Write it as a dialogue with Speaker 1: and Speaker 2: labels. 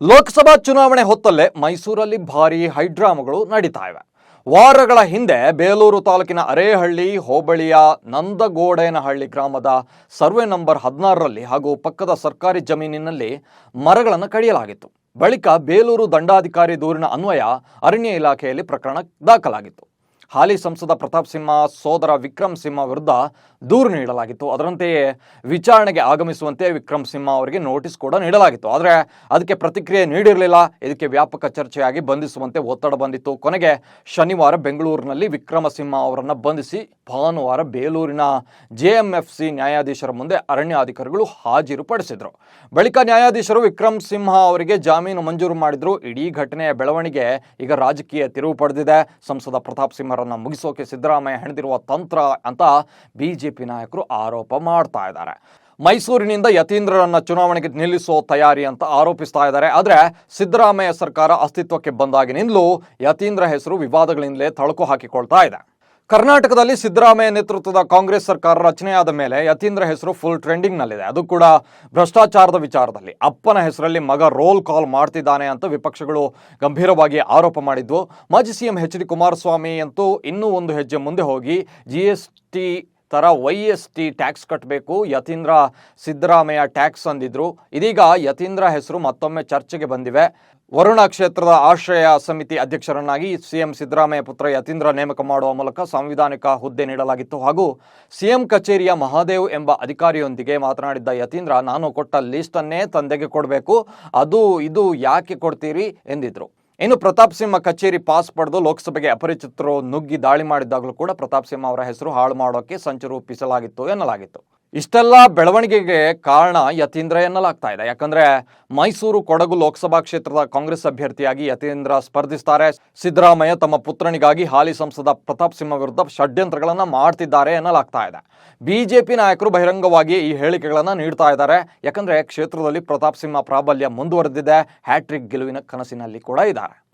Speaker 1: ಲೋಕಸಭಾ ಚುನಾವಣೆ ಹೊತ್ತಲ್ಲೇ ಮೈಸೂರಲ್ಲಿ ಭಾರೀ ಹೈಡ್ರಾಮಗಳು ನಡೀತಾ ಇವೆ. ವಾರಗಳ ಹಿಂದೆ ಬೇಲೂರು ತಾಲೂಕಿನ ಅರೇಹಳ್ಳಿ, ಹೋಬಳಿಯ ನಂದಗೋಡೇನಹಳ್ಳಿ ಗ್ರಾಮದ ಸರ್ವೆ ನಂಬರ್ ಹದಿನಾರರಲ್ಲಿ ಹಾಗೂ ಪಕ್ಕದ ಸರ್ಕಾರಿ ಜಮೀನಿನಲ್ಲಿ ಮರಗಳನ್ನು ಕಡಿಯಲಾಗಿತ್ತು. ಬಳಿಕ ಬೇಲೂರು ದಂಡಾಧಿಕಾರಿ ದೂರಿನ ಅನ್ವಯ ಅರಣ್ಯ ಇಲಾಖೆಯಲ್ಲಿ ಪ್ರಕರಣ ದಾಖಲಾಗಿತ್ತು. ಹಾಲಿ ಸಂಸದ ಪ್ರತಾಪ್ ಸಿಂಹ, ಸೋದರ ವಿಕ್ರಮ್ ಸಿಂಹ ವಿರುದ್ಧ ದೂರು ನೀಡಲಾಗಿತ್ತು. ಅದರಂತೆಯೇ ವಿಚಾರಣೆಗೆ ಆಗಮಿಸುವಂತೆ ವಿಕ್ರಮ್ ಸಿಂಹ ಅವರಿಗೆ ನೋಟಿಸ್ ಕೂಡ ನೀಡಲಾಗಿತ್ತು. ಆದರೆ ಅದಕ್ಕೆ ಪ್ರತಿಕ್ರಿಯೆ ನೀಡಿರಲಿಲ್ಲ. ಇದಕ್ಕೆ ವ್ಯಾಪಕ ಚರ್ಚೆಯಾಗಿ ಬಂಧಿಸುವಂತೆ ಒತ್ತಡ ಬಂದಿತ್ತು. ಕೊನೆಗೆ ಶನಿವಾರ ಬೆಂಗಳೂರಿನಲ್ಲಿ ವಿಕ್ರಮ ಸಿಂಹ ಅವರನ್ನು ಬಂಧಿಸಿ ಭಾನುವಾರ ಬೇಲೂರಿನ ಜೆಎಂಎಫ್ಸಿ ನ್ಯಾಯಾಧೀಶರ ಮುಂದೆ ಅರಣ್ಯಾಧಿಕಾರಿಗಳು ಹಾಜರುಪಡಿಸಿದರು ಬಳಿಕ ನ್ಯಾಯಾಧೀಶರು ವಿಕ್ರಮ್ ಸಿಂಹ ಅವರಿಗೆ ಜಾಮೀನು ಮಂಜೂರು ಮಾಡಿದ್ರು. ಇಡೀ ಘಟನೆಯ ಬೆಳವಣಿಗೆ ಈಗ ರಾಜಕೀಯ ತಿರುವು ಪಡೆದಿದೆ. ಸಂಸದ ಪ್ರತಾಪ್ ಸಿಂಹರನ್ನ ಮುಗಿಸೋಕೆ ಸಿದ್ದರಾಮಯ್ಯ ಹೆಣೆದಿರುವ ತಂತ್ರ ಅಂತ ಬಿಜೆಪಿ ನಾಯಕರು ಆರೋಪ ಮಾಡ್ತಾ ಇದ್ದಾರೆ. ಮೈಸೂರಿನಿಂದ ಯತೀಂದ್ರರನ್ನ ಚುನಾವಣೆಗೆ ನಿಲ್ಲಿಸೋ ತಯಾರಿ ಅಂತ ಆರೋಪಿಸ್ತಾ ಇದ್ದಾರೆ. ಆದರೆ ಸಿದ್ದರಾಮಯ್ಯ ಸರ್ಕಾರ ಅಸ್ತಿತ್ವಕ್ಕೆ ಬಂದಾಗಿನಿಂದಲೂ ಯತೀಂದ್ರ ಹೆಸರು ವಿವಾದಗಳಿಂದಲೇ ತಳಕು ಹಾಕಿಕೊಳ್ತಾ ಇದೆ. ಕರ್ನಾಟಕದಲ್ಲಿ ಸಿದ್ದರಾಮಯ್ಯ ನೇತೃತ್ವದ ಕಾಂಗ್ರೆಸ್ ಸರ್ಕಾರ ರಚನೆಯಾದ ಮೇಲೆ ಯತೀಂದ್ರ ಹೆಸರು ಫುಲ್ ಟ್ರೆಂಡಿಂಗ್ನಲ್ಲಿದೆ ಅದು ಕೂಡ ಭ್ರಷ್ಟಾಚಾರದ ವಿಚಾರದಲ್ಲಿ. ಅಪ್ಪನ ಹೆಸರಲ್ಲಿ ಮಗ ರೋಲ್ ಕಾಲ್ ಮಾಡ್ತಿದ್ದಾನೆ ಅಂತ ವಿಪಕ್ಷಗಳು ಗಂಭೀರವಾಗಿ ಆರೋಪ ಮಾಡಿದ್ವು ಮಾಜಿ ಸಿಎಂ ಎಚ್ ಡಿ ಕುಮಾರಸ್ವಾಮಿ ಅಂತೂ ಇನ್ನೂ ಒಂದು ಹೆಜ್ಜೆ ಮುಂದೆ ಹೋಗಿ ಜಿ ಎಸ್ ಟಿ ಥರ ವೈ ಎಸ್ ಟಿ ಟ್ಯಾಕ್ಸ್ ಕಟ್ಟಬೇಕು ಯತೀಂದ್ರ ಸಿದ್ದರಾಮಯ್ಯ ಟ್ಯಾಕ್ಸ್ ಅಂದಿದ್ರು. ಇದೀಗ ಯತೀಂದ್ರ ಹೆಸರು ಮತ್ತೊಮ್ಮೆ ಚರ್ಚೆಗೆ ಬಂದಿವೆ. ವರುಣ ಕ್ಷೇತ್ರದ ಆಶ್ರಯ ಸಮಿತಿ ಅಧ್ಯಕ್ಷರನ್ನಾಗಿ ಸಿಎಂ ಸಿದ್ದರಾಮಯ್ಯ ಪುತ್ರ ಯತೀಂದ್ರ ನೇಮಕ ಮಾಡುವ ಮೂಲಕ ಸಾಂವಿಧಾನಿಕ ಹುದ್ದೆ ನೀಡಲಾಗಿತ್ತು. ಹಾಗೂ ಸಿಎಂ ಕಚೇರಿಯ ಮಹಾದೇವ್ ಎಂಬ ಅಧಿಕಾರಿಯೊಂದಿಗೆ ಮಾತನಾಡಿದ್ದ ಯತೀಂದ್ರ, ನಾನು ಕೊಟ್ಟ ಲೀಸ್ಟನ್ನೇ ತಂದೆಗೆ ಕೊಡಬೇಕು. ಅದು, ಇದು ಯಾಕೆ ಕೊಡ್ತೀರಿ? ಎಂದಿದ್ರು. ಇನ್ನು ಪ್ರತಾಪ್ ಸಿಂಹ ಕಚೇರಿ ಪಾಸ್ ಪಡೆದು ಲೋಕಸಭೆಗೆ ಅಪರಿಚಿತರು ನುಗ್ಗಿ ದಾಳಿ ಮಾಡಿದ್ದಾಗಲೂ ಕೂಡ ಪ್ರತಾಪ್ ಸಿಂಹ ಅವರ ಹೆಸರು ಹಾಳು ಮಾಡೋಕೆ ಸಂಚು ರೂಪಿಸಲಾಗಿತ್ತು ಎನ್ನಲಾಗಿತ್ತು. ಇಷ್ಟೆಲ್ಲ ಬೆಳವಣಿಗೆಗೆ ಕಾರಣ ಯತೀಂದ್ರ ಎನ್ನಲಾಗ್ತಾ ಇದೆ. ಯಾಕಂದ್ರೆ ಮೈಸೂರು ಕೊಡಗು ಲೋಕಸಭಾ ಕ್ಷೇತ್ರದ ಕಾಂಗ್ರೆಸ್ ಅಭ್ಯರ್ಥಿಯಾಗಿ ಯತೀಂದ್ರ ಸ್ಪರ್ಧಿಸ್ತಾರೆ. ಸಿದ್ದರಾಮಯ್ಯ ತಮ್ಮ ಪುತ್ರನಿಗಾಗಿ ಹಾಲಿ ಸಂಸದ ಪ್ರತಾಪ್ ಸಿಂಹ ವಿರುದ್ಧ ಷಡ್ಯಂತ್ರಗಳನ್ನು ಮಾಡ್ತಿದ್ದಾರೆ ಎನ್ನಲಾಗ್ತಾ ಇದೆ. ಬಿಜೆಪಿ ನಾಯಕರು ಬಹಿರಂಗವಾಗಿ ಈ ಹೇಳಿಕೆಗಳನ್ನು ನೀಡ್ತಾ ಇದ್ದಾರೆ. ಯಾಕಂದ್ರೆ ಕ್ಷೇತ್ರದಲ್ಲಿ ಪ್ರತಾಪ್ ಸಿಂಹ ಪ್ರಾಬಲ್ಯ ಮುಂದುವರೆದಿದೆ. ಹ್ಯಾಟ್ರಿಕ್ ಗೆಲುವಿನ ಕನಸಿನಲ್ಲಿ ಕೂಡ ಇದ್ದಾರೆ.